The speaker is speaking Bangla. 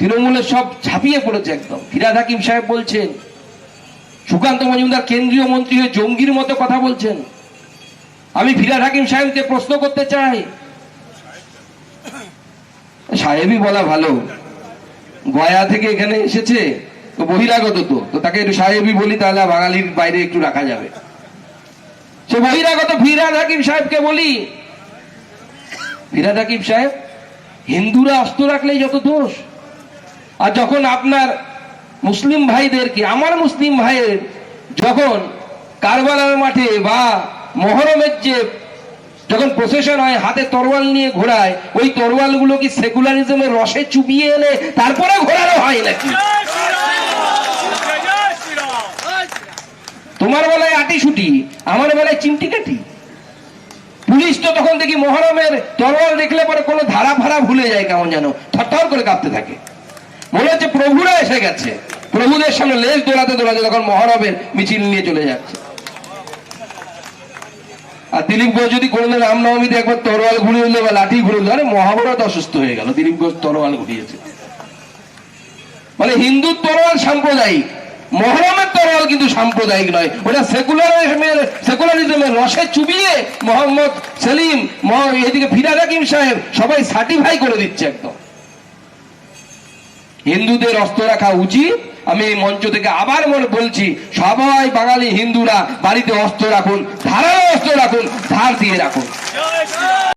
তৃণমূলের সব ছাপিয়ে পড়েছে একদম। ফিরাদ হাকিম সাহেব বলছেন, সুকান্ত মজুমদার কেন্দ্রীয় মন্ত্রী হয়ে জঙ্গির মতো কথা বলছেন। আমি ফিরাদ হাকিম সাহেবকে প্রশ্ন করতে চাই। সাহেবই বলা ভালো। গয়া থেকে এখানে এসেছে, তো বহিরাগত তো তো তাকে একটু সাহেবই বলি, তাহলে বাঙালির বাইরে একটু রাখা যাবে। সে বহিরাগত ফিরাদ হাকিম সাহেবকে বলি। ফিরাদ হাকিম সাহেব, হিন্দুরা অস্ত্র রাখলেই যত দোষ। আর যখন আপনার মুসলিম ভাইদেরকে, আমার মুসলিম ভাইয়ের যখন কারবালার মাঠে বা মহরমের যে যখন প্রসেশন হয়, হাতে তরোয়াল নিয়ে ঘোরায়, ওই তরোয়ালগুলো কি সেকুলারিজমের রসে চুবিয়ে এনে তারপরে ঘোরানো হয় নাকি? তোমার বেলায় আটি ছুটি আমার বেলায় চিমটি কাটি। পুলিশ তো তখন দেখি মহরমের তরোয়াল দেখলে পরে কোনো ধারা ফারা ভুলে যায় কেমন যেন, থরথর করে কাঁপতে থাকে। মনে হচ্ছে প্রভুরা এসে গেছে। প্রভুদের সামনে লেজ দোলাতে দোলাতে তখন মহরমের মিছিল নিয়ে চলে যাচ্ছে। আর দিলীপ ঘোষ যদি কোনোদিন রামনবমীতে একবার তরোয়াল ঘুরিয়ে দিল বা লাঠি ঘুরিয়ে দিল মহাভারত অসুস্থ হয়ে গেল। দিলীপ ঘোষ তরোয়াল ঘুরিয়েছে। মানে হিন্দুর তরোয়াল সাম্প্রদায়িক, মহরমের তরোয়াল কিন্তু সাম্প্রদায়িক নয়। ওটা সেকুলারিজমের সেকুলারিজমের রসে চুবিয়ে মোহাম্মদ সেলিম এদিকে ফিরাদ হাকিম সাহেব সবাই সার্টিফাই করে দিচ্ছে একদম। হিন্দুদের অস্ত্র রাখা উচিত? আমি এই মঞ্চ থেকে আবার মনে বলছি, সবাই বাঙালি হিন্দুরা বাড়িতে অস্ত্র রাখুন, ধারালো অস্ত্র রাখুন, ধার দিয়ে রাখুন।